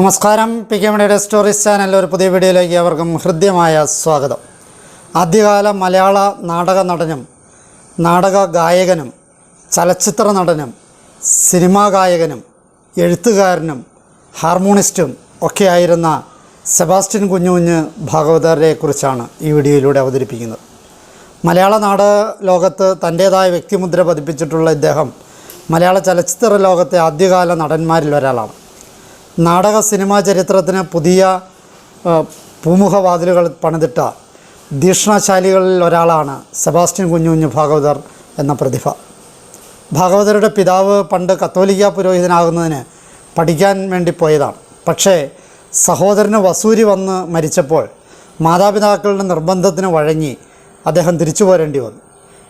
നമസ്കാരം. പി കെ മണിയുടെ stories channel ഒരു പുതിയ വീഡിയോയിലേക്ക് അവർക്കും ഹൃദ്യമായ സ്വാഗതം. ആദ്യകാല മലയാള നാടക നടനും നാടക ഗായകനും ചലച്ചിത്ര നടനും സിനിമാ ഗായകനും എഴുത്തുകാരനും ഹാർമോണിസ്റ്റും ഒക്കെയായിരുന്ന സെബാസ്റ്റ്യൻ കുഞ്ഞുകുഞ്ഞ് ഭാഗവതരെ കുറിച്ചാണ് ഈ വീഡിയോയിലൂടെ അവതരിപ്പിക്കുന്നത്. മലയാള നാടക ലോകത്ത് തന്റേതായ വ്യക്തിമുദ്ര പതിപ്പിച്ചിട്ടുള്ള ഇദ്ദേഹം മലയാള ചലച്ചിത്ര ലോകത്തെ ആദ്യകാല നടന്മാരിൽ ഒരാളാണ്. നാടക സിനിമാ ചരിത്രത്തിന് പുതിയ പൂമുഖവാതിലുകൾ പണിതിട്ട ദീക്ഷണശാലികളിൽ ഒരാളാണ് സെബാസ്റ്റ്യൻ കുഞ്ഞുകുഞ്ഞ് ഭാഗവതർ എന്ന പ്രതിഭ. ഭാഗവതരുടെ പിതാവ് പണ്ട് കത്തോലിക്ക പുരോഹിതനാകുന്നതിന് പഠിക്കാൻ വേണ്ടി പോയതാണ്. പക്ഷേ സഹോദരന് വസൂരി വന്ന് മരിച്ചപ്പോൾ മാതാപിതാക്കളുടെ നിർബന്ധത്തിന് വഴങ്ങി അദ്ദേഹം തിരിച്ചു പോരേണ്ടി വന്നു.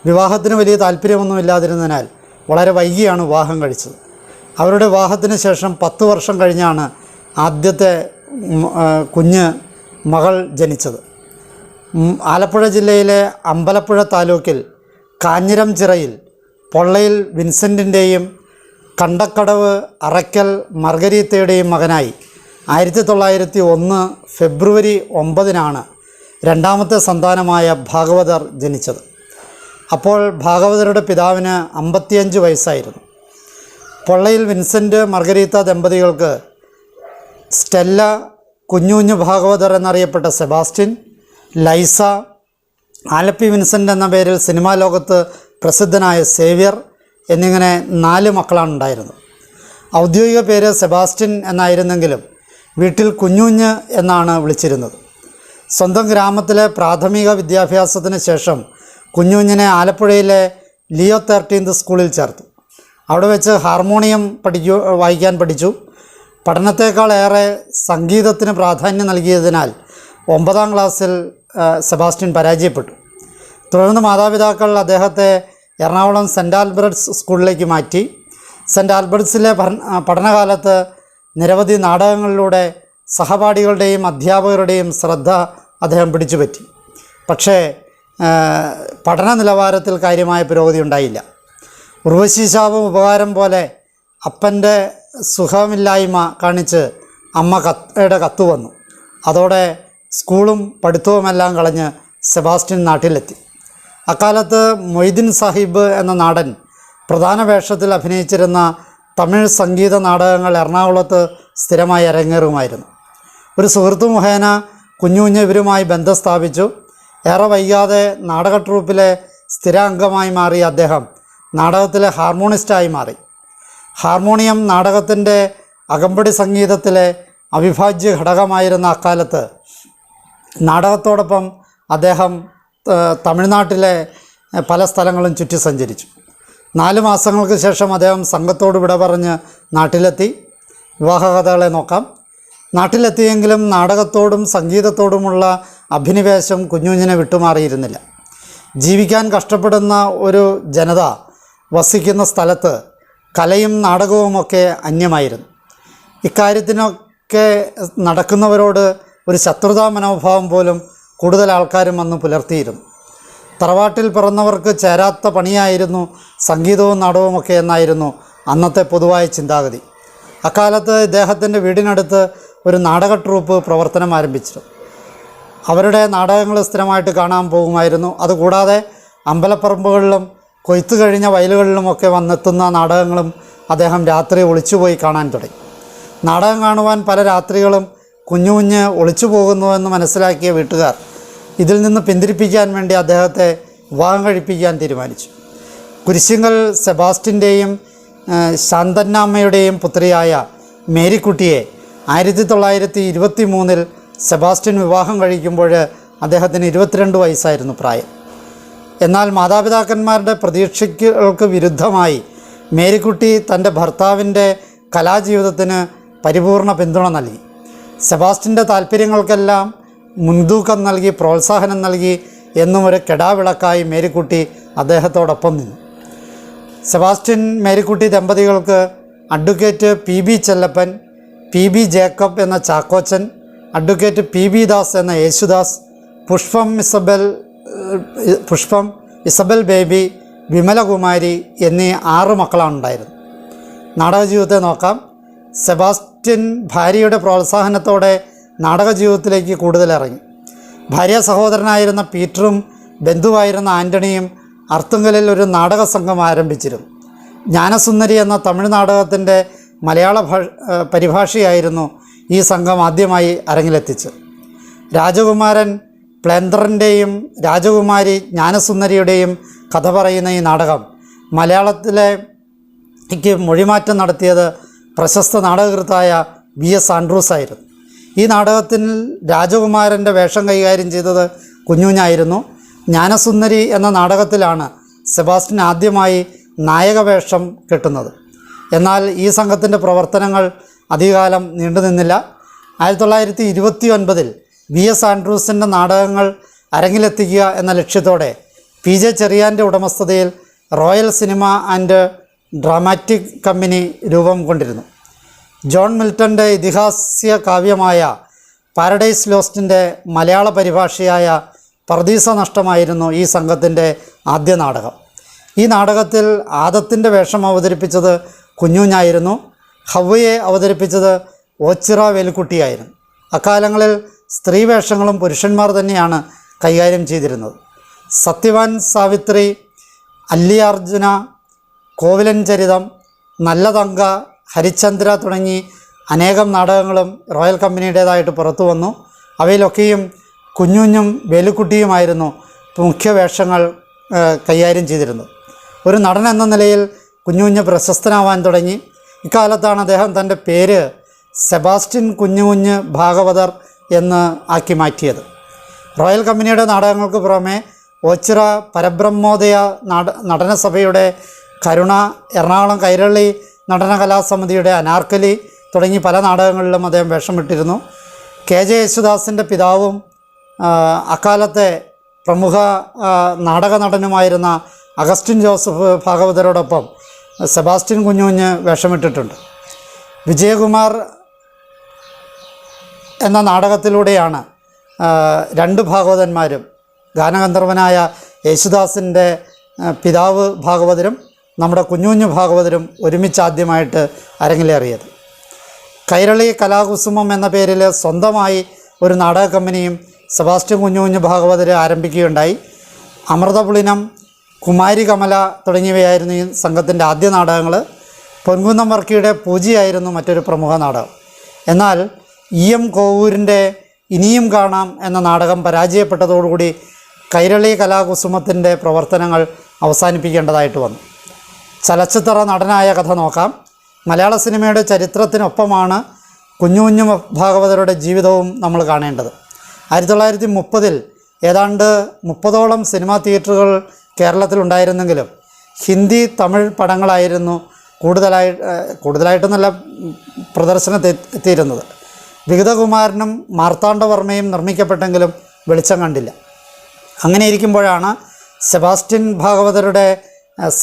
വിവാഹത്തിന് വലിയ താല്പര്യമൊന്നുമില്ലാതിരുന്നതിനാൽ വളരെ വൈകിയാണ് വിവാഹം കഴിച്ചത്. അവരുടെ വിവാഹത്തിന് ശേഷം പത്ത് വർഷം കഴിഞ്ഞാണ് ആദ്യത്തെ കുഞ്ഞ് മകൾ ജനിച്ചത്. ആലപ്പുഴ ജില്ലയിലെ അമ്പലപ്പുഴ താലൂക്കിൽ കാഞ്ഞിരം ചിറയിൽ പൊള്ളയിൽ വിൻസെന്റിന്റെയും കണ്ടക്കടവ് അറയ്ക്കൽ മർഗരീത്തയുടെയും മകനായി ആയിരത്തി തൊള്ളായിരത്തി ഒന്ന് ഫെബ്രുവരി ഒമ്പതിനാണ് രണ്ടാമത്തെ സന്താനമായ ഭാഗവതർ ജനിച്ചത്. അപ്പോൾ ഭാഗവതരുടെ പിതാവിന് അമ്പത്തിയഞ്ച് വയസ്സായിരുന്നു. പൊള്ളയിൽ വിൻസെന്റ് മർഗരീത്ത ദമ്പതികൾക്ക് സ്റ്റെല്ല കുഞ്ഞുകുഞ്ഞു ഭാഗവതർ എന്നറിയപ്പെട്ട സെബാസ്റ്റ്യൻ ലൈസ ആലപ്പി വിൻസെന്റ് എന്ന പേരിൽ സിനിമാ ലോകത്ത് പ്രസിദ്ധനായ സേവ്യർ എന്നിങ്ങനെ നാല് മക്കളാണ് ഉണ്ടായിരുന്നത് ഔദ്യോഗിക പേര് സെബാസ്റ്റ്യൻ എന്നായിരുന്നെങ്കിലും വീട്ടിൽ കുഞ്ഞുഞ്ഞ് എന്നാണ് വിളിച്ചിരുന്നത്. സ്വന്തം ഗ്രാമത്തിലെ പ്രാഥമിക വിദ്യാഭ്യാസത്തിന് ശേഷം കുഞ്ഞുഞ്ഞിനെ ആലപ്പുഴയിലെ ലിയോ തേർട്ടീൻത് സ്കൂളിൽ ചേർത്തു. അവിടെ വെച്ച് ഹാർമോണിയം പഠിക്കു വായിക്കാൻ പഠിച്ചു. പഠനത്തേക്കാളേറെ സംഗീതത്തിന് പ്രാധാന്യം നൽകിയതിനാൽ ഒമ്പതാം ക്ലാസ്സിൽ സെബാസ്റ്റ്യൻ പരാജയപ്പെട്ടു. തുടർന്ന് മാതാപിതാക്കൾ അദ്ദേഹത്തെ എറണാകുളം സെന്റ് ആൽബർട്ട്സ് സ്കൂളിലേക്ക് മാറ്റി. സെന്റ് ആൽബർട്ട്സിലെ പഠന- പഠനകാലത്ത് നിരവധി നാടകങ്ങളിലൂടെ സഹപാഠികളുടെയും അധ്യാപകരുടെയും ശ്രദ്ധ അദ്ദേഹം പിടിച്ചുപറ്റി. പക്ഷേ പഠന നിലവാരത്തിൽ കാര്യമായ പുരോഗതി ഉണ്ടായില്ല. ഉർവശി ശാപം ഉപകാരം പോലെ അപ്പന്റെ സുഖമില്ലായ്മ കാണിച്ച് അമ്മ കത്തയുടെ കത്ത് വന്നു. അതോടെ സ്കൂളും പഠിത്തവുമെല്ലാം കളഞ്ഞ് സെബാസ്റ്റ്യൻ നാട്ടിലെത്തി. അക്കാലത്ത് മൊയ്തീൻ സാഹിബ് എന്ന നാടൻ പ്രധാന വേഷത്തിൽ അഭിനയിച്ചിരുന്ന തമിഴ് സംഗീത നാടകങ്ങൾ എറണാകുളത്ത് സ്ഥിരമായി അരങ്ങേറുമായിരുന്നു. ഒരു സുഹൃത്തു മുഖേന കുഞ്ഞ് ഇവരുമായി ബന്ധം സ്ഥാപിച്ചു. ഏറെ വൈകാതെ നാടക ട്രൂപ്പിലെ സ്ഥിരാംഗമായി മാറിയ അദ്ദേഹം നാടകത്തിലെ ഹാർമോണിസ്റ്റായി മാറി. ഹാർമോണിയം നാടകത്തിന്റെ അകമ്പടി സംഗീതത്തിലെ അവിഭാജ്യ ഘടകമായിരുന്ന അക്കാലത്ത് നാടകത്തോടൊപ്പം അദ്ദേഹം തമിഴ്നാട്ടിലെ പല സ്ഥലങ്ങളും ചുറ്റി സഞ്ചരിച്ചു. നാല് മാസങ്ങൾക്ക് ശേഷം അദ്ദേഹം സംഘത്തോട് വിട പറഞ്ഞ് നാട്ടിലെത്തി. വിവാഹകഥകളെ നോക്കാം. നാട്ടിലെത്തിയെങ്കിലും നാടകത്തോടും സംഗീതത്തോടുമുള്ള അഭിനിവേശം കുഞ്ഞുഞ്ഞിനെ വിട്ടുമാറിയിരുന്നില്ല. ജീവിക്കാൻ കഷ്ടപ്പെടുന്ന ഒരു ജനത വസിക്കുന്ന സ്ഥലത്ത് കലയും നാടകവുമൊക്കെ അന്യമായിരുന്നു. ഇക്കാര്യത്തിനൊക്കെ നടക്കുന്നവരോട് ഒരു ശത്രുതാ മനോഭാവം പോലും കൂടുതൽ ആൾക്കാരും അന്ന് പുലർത്തിയിരുന്നു. തറവാട്ടിൽ പിറന്നവർക്ക് ചേരാത്ത പണിയായിരുന്നു സംഗീതവും നാടകവുമൊക്കെ എന്നായിരുന്നു അന്നത്തെ പൊതുവായ ചിന്താഗതി. അക്കാലത്ത് ഇദ്ദേഹത്തിന്റെ വീടിനടുത്ത് ഒരു നാടക ട്രൂപ്പ് പ്രവർത്തനം ആരംഭിച്ചിരുന്നു. അവരുടെ നാടകങ്ങൾ സ്ഥിരമായിട്ട് കാണാൻ പോകുമായിരുന്നു. അതുകൂടാതെ അമ്പലപ്പറമ്പുകളിലും കൊയ്ത്തു കഴിഞ്ഞ വയലുകളിലുമൊക്കെ വന്നെത്തുന്ന നാടകങ്ങളും അദ്ദേഹം രാത്രി ഒളിച്ചുപോയി കാണാൻ തുടങ്ങി. നാടകം കാണുവാൻ പല രാത്രികളും കുഞ്ഞു കുഞ്ഞ് ഒളിച്ചു പോകുന്നുവെന്ന് മനസ്സിലാക്കിയ വീട്ടുകാർ ഇതിൽ നിന്ന് പിന്തിരിപ്പിക്കാൻ വേണ്ടി അദ്ദേഹത്തെ വിവാഹം കഴിപ്പിക്കാൻ തീരുമാനിച്ചു. കുരിശിങ്കൽ സെബാസ്റ്റിന്റെയും ശാന്തന്നാമ്മയുടെയും പുത്രിയായ മേരിക്കുട്ടിയെ ആയിരത്തി തൊള്ളായിരത്തി ഇരുപത്തി മൂന്നിൽ സെബാസ്റ്റ്യൻ വിവാഹം കഴിക്കുമ്പോൾ അദ്ദേഹത്തിന് ഇരുപത്തിരണ്ട് വയസ്സായിരുന്നു പ്രായം. എന്നാൽ മാതാപിതാക്കന്മാരുടെ പ്രതീക്ഷകൾക്ക് വിരുദ്ധമായി മേരിക്കുട്ടി തന്റെ ഭർത്താവിന്റെ കലാജീവിതത്തിന് പരിപൂർണ പിന്തുണ നൽകി. സെബാസ്റ്റിന്റെ താല്പര്യങ്ങൾക്കെല്ലാം മുൻതൂക്കം നൽകി പ്രോത്സാഹനം നൽകി എന്നും ഒരു കെടാവിളക്കായി മേരിക്കുട്ടി അദ്ദേഹത്തോടൊപ്പം നിന്നു. സെബാസ്റ്റ്യൻ മേരിക്കുട്ടി ദമ്പതികൾക്ക് advocate P B Chellappan P B Jacob എന്ന Chackochan advocate P B Das എന്ന യേശുദാസ് പുഷ്പം ഇസബൽ പുഷ്പം ഇസബൽ ബേബി വിമലകുമാരി എന്നീ ആറ് മക്കളാണ് ഉണ്ടായിരുന്നത് നാടക ജീവിതത്തെ നോക്കാം. സെബാസ്റ്റ്യൻ ഭാര്യയുടെ പ്രോത്സാഹനത്തോടെ നാടക ജീവിതത്തിലേക്ക് കൂടുതൽ ഇറങ്ങി ഭാര്യ സഹോദരനായിരുന്ന പീറ്ററും ബന്ധുവായിരുന്ന ആന്റണിയും അർത്തുങ്കലിൽ ഒരു നാടക സംഘം ആരംഭിച്ചിരുന്നു. ജ്ഞാനസുന്ദരി എന്ന തമിഴ് നാടകത്തിന്റെ മലയാള ഭാഷ പരിഭാഷയായിരുന്നു ഈ സംഘം ആദ്യമായി അരങ്ങിലെത്തിച്ചത്. രാജകുമാരൻ പ്ലെന്തറിന്റെയും രാജകുമാരി ജ്ഞാനസുന്ദരിയുടെയും കഥ പറയുന്ന ഈ നാടകം. മലയാളത്തിലെ എനിക്ക് മൊഴിമാറ്റം നടത്തിയത് പ്രശസ്ത നാടകകൃത്തായ വി എസ് ആൻഡ്രൂസ് ആയിരുന്നു. ഈ നാടകത്തിൽ രാജകുമാരന്റെ വേഷം കൈകാര്യം ചെയ്തത് കുഞ്ഞുഞ്ഞായിരുന്നു. ജ്ഞാനസുന്ദരി എന്ന നാടകത്തിലാണ് സെബാസ്റ്റിൻ ആദ്യമായി നായകവേഷം കെട്ടുന്നത്. എന്നാൽ ഈ സംഘത്തിന്റെ പ്രവർത്തനങ്ങൾ അധികകാലം നീണ്ടുനിന്നില്ല. ആയിരത്തി തൊള്ളായിരത്തി ഇരുപത്തി ഒൻപതിൽ വി എസ് ആൻഡ്രൂസിന്റെ നാടകങ്ങൾ അരങ്ങിലെത്തിക്കുക എന്ന ലക്ഷ്യത്തോടെ പി ജെ ചെറിയാന്റെ ഉടമസ്ഥതയിൽ royal cinema and dramatic company രൂപം കൊണ്ടിരുന്നു. ജോൺ മിൽട്ടന്റെ ഇതിഹാസ്യ കാവ്യമായ പാരഡൈസ് ലോസ്റ്റിന്റെ മലയാള പരിഭാഷയായ പർദീസ നഷ്ടമായിരുന്നു ഈ സംഘത്തിന്റെ ആദ്യ നാടകം. ഈ നാടകത്തിൽ ആദത്തിന്റെ വേഷം അവതരിപ്പിച്ചത് കുഞ്ഞുഞ്ഞായിരുന്നു. ഹവ്വയെ അവതരിപ്പിച്ചത് ഓച്ചിറ വേലുക്കുട്ടിയായിരുന്നു അക്കാലങ്ങളിൽ സ്ത്രീ വേഷങ്ങളും പുരുഷന്മാർ തന്നെയാണ് കൈകാര്യം ചെയ്തിരുന്നത്. സത്യവാൻ സാവിത്രി അല്ലിയാർജുന കോവിലൻ ചരിതം നല്ലതങ്ക ഹരിചന്ദ്ര തുടങ്ങി അനേകം നാടകങ്ങളും റോയൽ കമ്പനിയുടേതായിട്ട് പുറത്തു വന്നു. അവയിലൊക്കെയും കുഞ്ഞുഞ്ഞും വേലുക്കുട്ടിയുമായിരുന്നു മുഖ്യ വേഷങ്ങൾ കൈകാര്യം ചെയ്തിരുന്നത്. ഒരു നടൻ എന്ന നിലയിൽ കുഞ്ഞുകുഞ്ഞ് പ്രശസ്തനാവാൻ തുടങ്ങി. ഇക്കാലത്താണ് അദ്ദേഹം തന്റെ പേര് സെബാസ്റ്റ്യൻ കുഞ്ഞുകുഞ്ഞ് ഭാഗവതർ എന്ന് ആക്കി മാറ്റിയത്. റോയൽ കമ്പനിയുടെ നാടകങ്ങൾക്ക് പുറമെ ഓച്ചിറ പരബ്രഹ്മോദയ നാട നടനസഭയുടെ കരുണ എറണാകുളം കൈരളി നടന കലാസമിതിയുടെ അനാർക്കലി തുടങ്ങി പല നാടകങ്ങളിലും അദ്ദേഹം വേഷമിട്ടിരുന്നു. കെ ജെ യേശുദാസിന്റെ പിതാവും അക്കാലത്തെ പ്രമുഖ നാടക നടനുമായിരുന്ന അഗസ്റ്റിൻ ജോസഫ് ഭാഗവതരോടൊപ്പം സെബാസ്റ്റ്യൻ കുഞ്ഞുകുഞ്ഞ് വേഷമിട്ടിട്ടുണ്ട്. വിജയകുമാർ എന്ന നാടകത്തിലൂടെയാണ് രണ്ട് ഭാഗവതന്മാരും ഗാനഗന്ധർവനായ യേശുദാസിന്റെ പിതാവ് ഭാഗവതരും നമ്മുടെ കുഞ്ഞുകുഞ്ഞു ഭാഗവതരും ഒരുമിച്ച് ആദ്യമായിട്ട് അരങ്ങിലേറിയത് കൈരളി കലാകുസുമം എന്ന പേരിൽ സ്വന്തമായി ഒരു നാടക കമ്പനിയും സെബാസ്റ്റ്യൻ കുഞ്ഞുകുഞ്ഞു ഭാഗവതർ ആരംഭിക്കുകയുണ്ടായി. അമൃതപുളിനം കുമാരി കമല തുടങ്ങിയവയായിരുന്നു ഈ സംഘത്തിന്റെ ആദ്യ നാടകങ്ങൾ പൊൻകുന്നം വർക്കിയുടെ പൂജയായിരുന്നു മറ്റൊരു പ്രമുഖ നാടകം. എന്നാൽ ഇ എം കോവൂരിന്റെ ഇനിയും കാണാം എന്ന നാടകം പരാജയപ്പെട്ടതോടുകൂടി കൈരളി കലാകുസുമത്തിന്റെ പ്രവർത്തനങ്ങൾ അവസാനിപ്പിക്കേണ്ടതായിട്ട് വന്നു. ചലച്ചിത്ര നടനായ കഥ നോക്കാം. മലയാള സിനിമയുടെ ചരിത്രത്തിനൊപ്പമാണ് കുഞ്ഞു കുഞ്ഞു ഭാഗവതരുടെ ജീവിതവും നമ്മൾ കാണേണ്ടത്. ആയിരത്തി തൊള്ളായിരത്തി മുപ്പതിൽ ഏതാണ്ട് മുപ്പതോളം സിനിമാ തിയേറ്ററുകൾ കേരളത്തിലുണ്ടായിരുന്നെങ്കിലും ഹിന്ദി തമിഴ് പടങ്ങളായിരുന്നു കൂടുതലായി കൂടുതലായിട്ടൊന്നല്ല പ്രദർശനത്തെ എത്തിയിരുന്നത്. വിഗതകുമാരനും മാർത്താണ്ഡവർമ്മയും നിർമ്മിക്കപ്പെട്ടെങ്കിലും വെളിച്ചം കണ്ടില്ല. അങ്ങനെ ഇരിക്കുമ്പോഴാണ് സെബാസ്റ്റ്യൻ ഭാഗവതരുടെ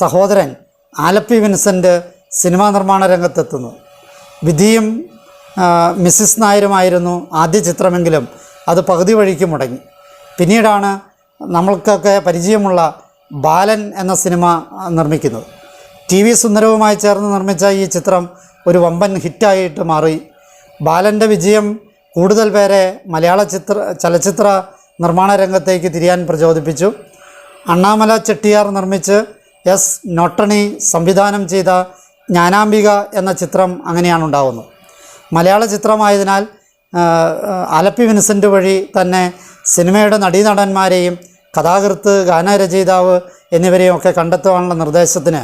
സഹോദരൻ ആലപ്പി വിൻസെന്റ് സിനിമാ നിർമ്മാണ രംഗത്തെത്തുന്നത്. വിധിയും മിസ്സിസ് നായരുമായിരുന്നു ആദ്യ ചിത്രമെങ്കിലും അത് പകുതി വഴിക്ക് മുടങ്ങി. പിന്നീടാണ് നമ്മൾക്കൊക്കെ പരിചയമുള്ള ബാലൻ എന്ന സിനിമ നിർമ്മിക്കുന്നത്. ടി വി സുന്ദരവുമായി ചേർന്ന് നിർമ്മിച്ച ഈ ചിത്രം ഒരു വമ്പൻ ഹിറ്റായിട്ട് മാറി. ബാലന്റെ വിജയം കൂടുതൽ പേരെ മലയാള ചിത്ര ചലച്ചിത്ര നിർമ്മാണ രംഗത്തേക്ക് തിരിയാൻ പ്രചോദിപ്പിച്ചു. അണ്ണാമല ചെട്ടിയാർ നിർമ്മിച്ച് എസ് നോട്ടണി സംവിധാനം ചെയ്ത ജ്ഞാനാംബിക എന്ന ചിത്രം അങ്ങനെയാണ് ഉണ്ടാവുന്നത് മലയാള ചിത്രമായതിനാൽ ആലപ്പി വിൻസെന്റ് വഴി തന്നെ സിനിമയുടെ നടീനടന്മാരെയും കഥാകൃത്ത് ഗാനരചയിതാവ് എന്നിവരെയും ഒക്കെ കണ്ടെത്തുവാനുള്ള നിർദ്ദേശത്തിന്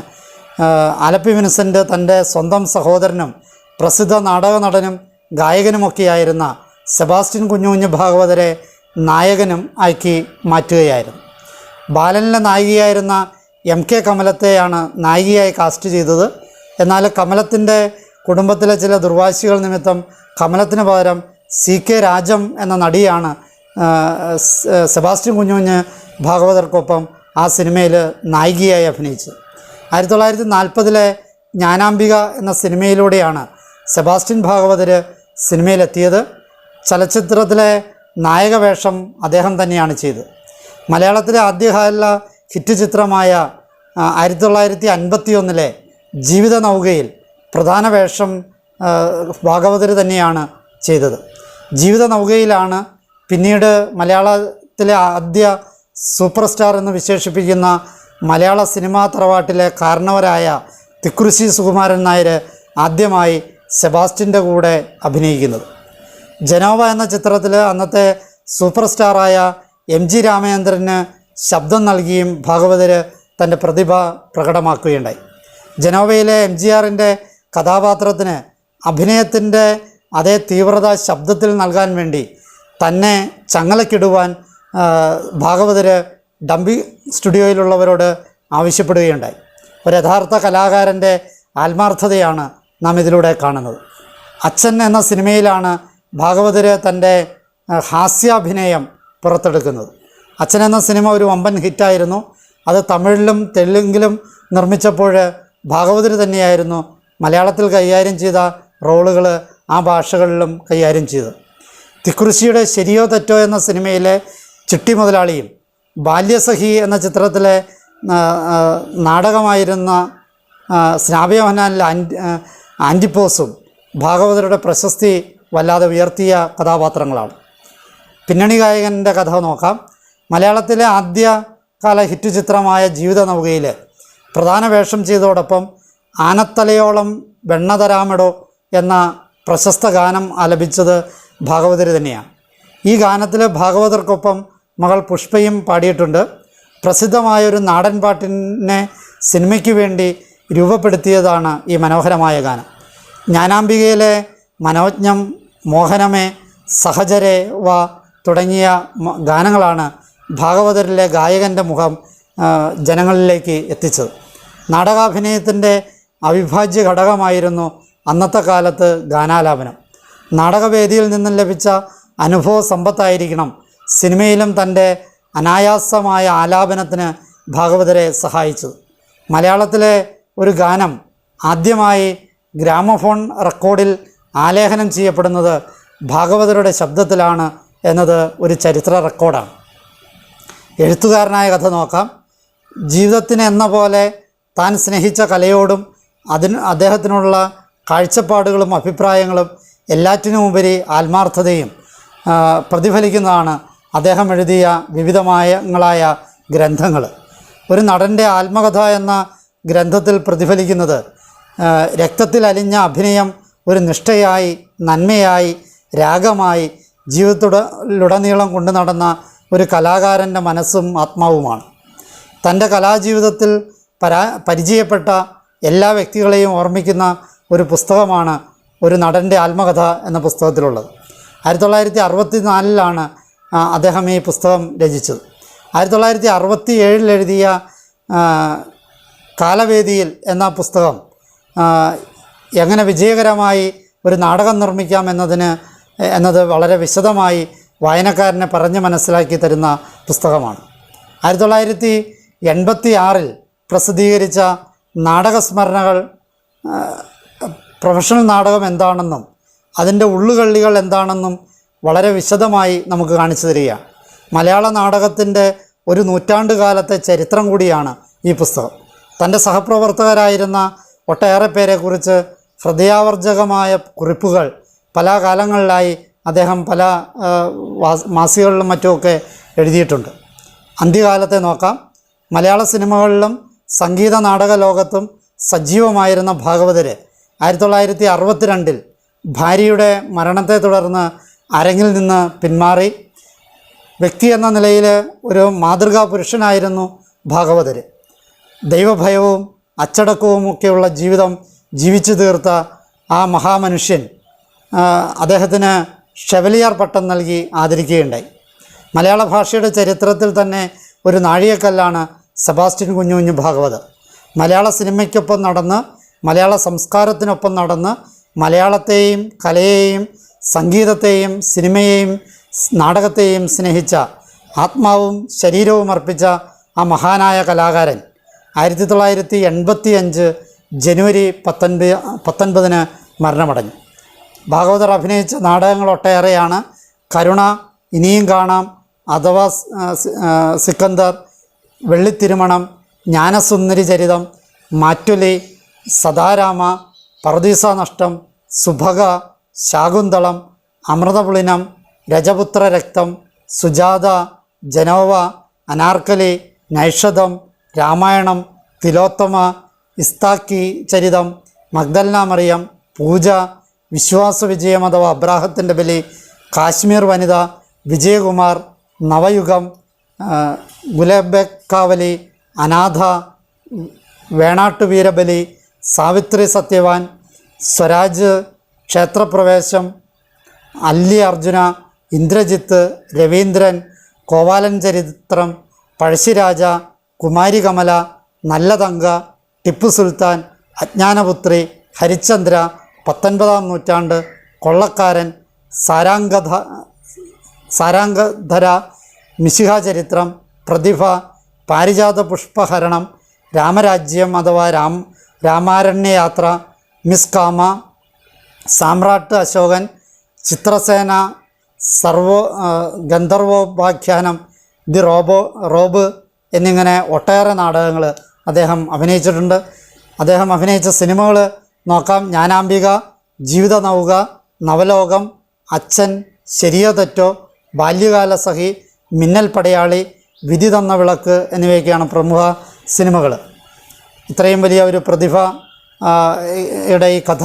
അലപ്പി വിൻസെന്റ് തന്റെ സ്വന്തം സഹോദരനും പ്രസിദ്ധ നാടക നടനും ഗായകനുമൊക്കെയായിരുന്ന സെബാസ്റ്റ്യൻ കുഞ്ഞുകുഞ്ഞ് ഭാഗവതരെ നായകനും ആക്കി മാറ്റുകയായിരുന്നു. ബാലനിലെ നായികയായിരുന്ന എം കെ കമലത്തെയാണ് നായികയായി കാസ്റ്റ് ചെയ്തത്. എന്നാൽ കമലത്തിന്റെ കുടുംബത്തിലെ ചില ദുർവാശികൾ നിമിത്തം കമലത്തിന് പകരം സി കെ രാജം എന്ന നടിയാണ് സെബാസ്റ്റ്യൻ കുഞ്ഞുകുഞ്ഞ് ഭാഗവതർക്കൊപ്പം ആ സിനിമയിൽ നായികയായി അഭിനയിച്ചത്. ആയിരത്തി തൊള്ളായിരത്തി നാൽപ്പതിലെ ജ്ഞാനാംബിക എന്ന സിനിമയിലൂടെയാണ് സെബാസ്റ്റ്യൻ ഭാഗവതർ സിനിമയിലെത്തിയത് ചലച്ചിത്രത്തിലെ നായക വേഷം അദ്ദേഹം തന്നെയാണ് ചെയ്തത്. മലയാളത്തിലെ ആദ്യകാല ഹിറ്റ് ചിത്രമായ ആയിരത്തി തൊള്ളായിരത്തി അൻപത്തി ഒന്നിലെ ജീവിത നൗകയിൽ പ്രധാന വേഷം ഭാഗവതർ തന്നെയാണ് ചെയ്തത്. ജീവിത നൗകയിലാണ് പിന്നീട് മലയാളത്തിലെ ആദ്യ സൂപ്പർ സ്റ്റാർ എന്ന് വിശേഷിപ്പിക്കുന്ന മലയാള സിനിമാ തറവാട്ടിലെ കാരണവരായ തിക്കുറിശി സുകുമാരൻ നായർ ആദ്യമായി സെബാസ്റ്റിന്റെ കൂടെ അഭിനയിക്കുന്നത്. ജനോവ എന്ന ചിത്രത്തിൽ അന്നത്തെ സൂപ്പർ സ്റ്റാറായ എം ജി രാമചന്ദ്രന് ശബ്ദം നൽകിയും ഭാഗവതർ തന്റെ പ്രതിഭ പ്രകടമാക്കുകയുണ്ടായി. ജനോവയിലെ എം ജി ആറിന്റെ കഥാപാത്രത്തിന് അഭിനയത്തിന്റെ അതേ തീവ്രത ശബ്ദത്തിൽ നൽകാൻ വേണ്ടി തന്നെ ചങ്ങലക്കിടുവാൻ ഭാഗവതർ ഡംബി സ്റ്റുഡിയോയിലുള്ളവരോട് ആവശ്യപ്പെടുകയുണ്ടായി. ഒരു യഥാർത്ഥ കലാകാരന്റെ ആത്മാർത്ഥതയാണ് നാം ഇതിലൂടെ കാണുന്നത്. അച്ഛൻ എന്ന സിനിമയിലാണ് ഭാഗവതര് തന്റെ ഹാസ്യാഭിനയം പുറത്തെടുക്കുന്നത്. അച്ഛൻ എന്ന സിനിമ ഒരു വമ്പൻ ഹിറ്റായിരുന്നു. അത് തമിഴിലും തെലുങ്കിലും നിർമ്മിച്ചപ്പോൾ ഭാഗവതർ തന്നെയായിരുന്നു മലയാളത്തിൽ കൈകാര്യം ചെയ്ത റോളുകൾ ആ ഭാഷകളിലും കൈകാര്യം ചെയ്തത്. തിക്കുറിശിയുടെ ശരിയോ തെറ്റോ എന്ന സിനിമയിലെ ചിട്ടി മുതലാളിയും ബാല്യസഖി എന്ന ചിത്രത്തിലെ നാടകമായിരുന്ന ആ, ആന്റിപ്പോസും ഭാഗവതരുടെ പ്രശസ്തി വല്ലാതെ ഉയർത്തിയ കഥാപാത്രങ്ങളാണ്. പിന്നണി ഗായകന്റെ കഥ നോക്കാം. മലയാളത്തിലെ ആദ്യകാല ഹിറ്റ് ചിത്രമായ ജീവിത നൗകയിൽ പ്രധാന വേഷം ചെയ്തതോടൊപ്പം ആനത്തലയോളം വെണ്ണ തരാമിടോ എന്ന പ്രശസ്ത ഗാനം ആലപിച്ചത് ഭാഗവതർ തന്നെയാണ്. ഈ ഗാനത്തിൽ ഭാഗവതർക്കൊപ്പം മകൾ പുഷ്പയും പാടിയിട്ടുണ്ട്. പ്രസിദ്ധമായൊരു നാടൻ പാട്ടിനെ സിനിമയ്ക്ക് വേണ്ടി രൂപപ്പെടുത്തിയതാണ് ഈ മനോഹരമായ ഗാനം. ജ്ഞാനാംബികയിലെ മനോജ്ഞം മോഹനമേ സഹചരേ വ തുടങ്ങിയ ഗാനങ്ങളാണ് ഭാഗവതരിലെ ഗായകന്റെ മുഖം ജനങ്ങളിലേക്ക് എത്തിച്ചത്. നാടകാഭിനയത്തിന്റെ അവിഭാജ്യ ഘടകമായിരുന്നു അന്നത്തെ കാലത്ത് ഗാനാലാപനം. നാടകവേദിയിൽ നിന്നും ലഭിച്ച അനുഭവ സമ്പത്തായിരിക്കണം സിനിമയിലും തന്റെ അനായാസമായ ആലാപനത്തിന് ഭാഗവതരെ സഹായിച്ചത്. മലയാളത്തിലെ ഒരു ഗാനം ആദ്യമായി ഗ്രാമഫോൺ റെക്കോർഡിൽ ആലേഖനം ചെയ്യപ്പെടുന്നത് ഭാഗവതരുടെ ശബ്ദത്തിലാണ് എന്നത് ഒരു ചരിത്ര റെക്കോർഡാണ്. എഴുത്തുകാരനായ കഥ നോക്കാം. ജീവിതത്തിന് എന്ന പോലെ താൻ സ്നേഹിച്ച കലയോടും അതിന് അദ്ദേഹത്തിനുള്ള കാഴ്ചപ്പാടുകളും അഭിപ്രായങ്ങളും എല്ലാറ്റിനുമുപരി ആത്മാർത്ഥതയും പ്രതിഫലിക്കുന്നതാണ് അദ്ദേഹം എഴുതിയ വിവിധമായങ്ങളായ ഗ്രന്ഥങ്ങൾ. ഒരു നടന്റെ ആത്മകഥ എന്ന ഗ്രന്ഥത്തിൽ പ്രതിഫലിക്കുന്നത് രക്തത്തിൽ അലിഞ്ഞ അഭിനയം ഒരു നിഷ്ഠയായി നന്മയായി രാഗമായി ജീവിതത്തിലുടനീളം കൊണ്ടു നടന്ന ഒരു കലാകാരന്റെ മനസ്സും ആത്മാവുമാണ്. തന്റെ കലാജീവിതത്തിൽ പരാ പരിചയപ്പെട്ട എല്ലാ വ്യക്തികളെയും ഓർമ്മിക്കുന്ന ഒരു പുസ്തകമാണ് ഒരു നടന്റെ ആത്മകഥ എന്ന പുസ്തകത്തിലുള്ളത്. ആയിരത്തി തൊള്ളായിരത്തി അറുപത്തി നാലിലാണ് അദ്ദേഹം ഈ പുസ്തകം രചിച്ചത്. ആയിരത്തി തൊള്ളായിരത്തി അറുപത്തി ഏഴിൽ എഴുതിയ കാലവേദിയിൽ എന്ന പുസ്തകം എങ്ങനെ വിജയകരമായി ഒരു നാടകം നിർമ്മിക്കാം എന്നതിന് എന്നത് വളരെ വിശദമായി വായനക്കാരനെ പറഞ്ഞ് മനസ്സിലാക്കി തരുന്ന പുസ്തകമാണ്. ആയിരത്തി തൊള്ളായിരത്തി എൺപത്തി ആറിൽ പ്രസിദ്ധീകരിച്ച നാടകസ്മരണകൾ പ്രൊഫഷണൽ നാടകം എന്താണെന്നും അതിന്റെ ഉള്ളുകള്ളികൾ എന്താണെന്നും വളരെ വിശദമായി നമുക്ക് കാണിച്ചു തരികയാണ്. മലയാള നാടകത്തിന്റെ ഒരു നൂറ്റാണ്ട് കാലത്തെ ചരിത്രം കൂടിയാണ് ഈ പുസ്തകം. തന്റെ സഹപ്രവർത്തകരായിരുന്ന ഒട്ടേറെ പേരെക്കുറിച്ച് ഹൃദയാവർജകമായ കുറിപ്പുകൾ പല കാലങ്ങളിലായി അദ്ദേഹം പല മാസികകളിലും മറ്റുമൊക്കെ എഴുതിയിട്ടുണ്ട്. അന്ത്യകാലത്തെ നോക്കാം. മലയാള സിനിമകളിലും സംഗീത നാടക ലോകത്തും സജീവമായിരുന്ന ഭാഗവതര് ആയിരത്തി തൊള്ളായിരത്തി അറുപത്തിരണ്ടിൽ ഭാര്യയുടെ മരണത്തെ തുടർന്ന് അരങ്ങിൽ നിന്ന് പിന്മാറി. വ്യക്തി എന്ന നിലയിൽ ഒരു മാതൃകാ പുരുഷനായിരുന്നു ഭാഗവതര്. ദൈവഭയവും അച്ചടക്കവും ഒക്കെയുള്ള ജീവിതം ജീവിച്ചു തീർത്ത ആ മഹാമനുഷ്യൻ അദ്ദേഹത്തിന് ഷെവലിയാർ പട്ടം നൽകി ആദരിക്കുകയുണ്ടായി. മലയാള ഭാഷയുടെ ചരിത്രത്തിൽ തന്നെ ഒരു നാഴികക്കല്ലാണ് സെബാസ്റ്റ്യൻ കുഞ്ഞു ഭാഗവത്. മലയാള സിനിമയ്ക്കൊപ്പം നടന്ന് മലയാള സംസ്കാരത്തിനൊപ്പം നടന്ന് മലയാളത്തെയും കലയെയും സംഗീതത്തെയും സിനിമയെയും നാടകത്തെയും സ്നേഹിച്ച ആത്മാവും ശരീരവും അർപ്പിച്ച ആ മഹാനായ കലാകാരൻ. ആയിരത്തി തൊള്ളായിരത്തി എൺപത്തി അഞ്ച് ജനുവരി പത്തൊൻപത് പത്തൊൻപതിന് മരണമടഞ്ഞു. ഭാഗവതർ അഭിനയിച്ച നാടകങ്ങൾ ഒട്ടേറെയാണ്. കരുണ ഇനിയും കാണാം. അഥവാ സിക്കന്ദർ വെള്ളിത്തിരുമണം ജ്ഞാനസുന്ദരി ചരിതം മാറ്റുലി സദാരാമ പർദീസ നഷ്ടം സുഭഗ ശാകുന്തളം അമൃതപുളിനം രജപുത്ര രക്തം സുജാത ജനോവ അനാർക്കലി നൈഷധം രാമായണം തിലോത്തമ ഇസ്താക്കി ചരിതം മഗ്ദൽന മറിയം പൂജ വിശ്വാസ വിജയം അഥവാ അബ്രാഹത്തിന്റെ ബലി കാശ്മീർ വനിത വിജയകുമാർ നവയുഗം ഗുലബക്കാവലി അനാഥ വേണാട്ടു വീരബലി സാവിത്രി സത്യവാൻ സ്വരാജ് ക്ഷേത്രപ്രവേശം അല്ലി അർജുന ഇന്ദ്രജിത്ത് രവീന്ദ്രൻ കോവാലൻ ചരിത്രം പഴശ്ശിരാജ കുമാരി കമല നല്ലതങ്ക ടിപ്പു സുൽത്താൻ അജ്ഞാനപുത്രി ഹരിചന്ദ്ര പത്തൊൻപതാം നൂറ്റാണ്ട് കൊള്ളക്കാരൻ സാരാംഗധ സാരാംഗധര മിശിഹ ചരിത്രം പ്രതിഭ പാരിജാത പുഷ്പഹരണം രാമരാജ്യം അഥവാ Ram Ramaranyayatra Miss Kama Samrat Ashokan Chitrasena Sarvo Gandharvopakhyanam the Robo Rob എന്നിങ്ങനെ ഒട്ടേറെ നാടകങ്ങൾ അദ്ദേഹം അഭിനയിച്ചിട്ടുണ്ട്. അദ്ദേഹം അഭിനയിച്ച സിനിമകൾ നോക്കാം. ജ്ഞാനാംബിക ജീവിത നൗക നവലോകം അച്ഛൻ ശരിയോ തെറ്റോ ബാല്യകാല സഖി മിന്നൽ പടയാളി വിധി തന്ന വിളക്ക് എന്നിവയൊക്കെയാണ് പ്രമുഖ സിനിമകൾ ഇത്രയും വലിയ ഒരു പ്രതിഭ യുടെ ഈ കഥ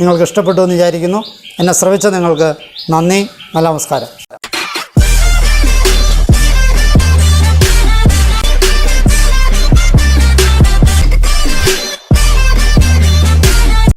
നിങ്ങൾക്ക് ഇഷ്ടപ്പെട്ടു എന്ന് വിചാരിക്കുന്നു. എന്നെ ശ്രവിച്ച നിങ്ങൾക്ക് നന്ദി. നല്ല നമസ്കാരം.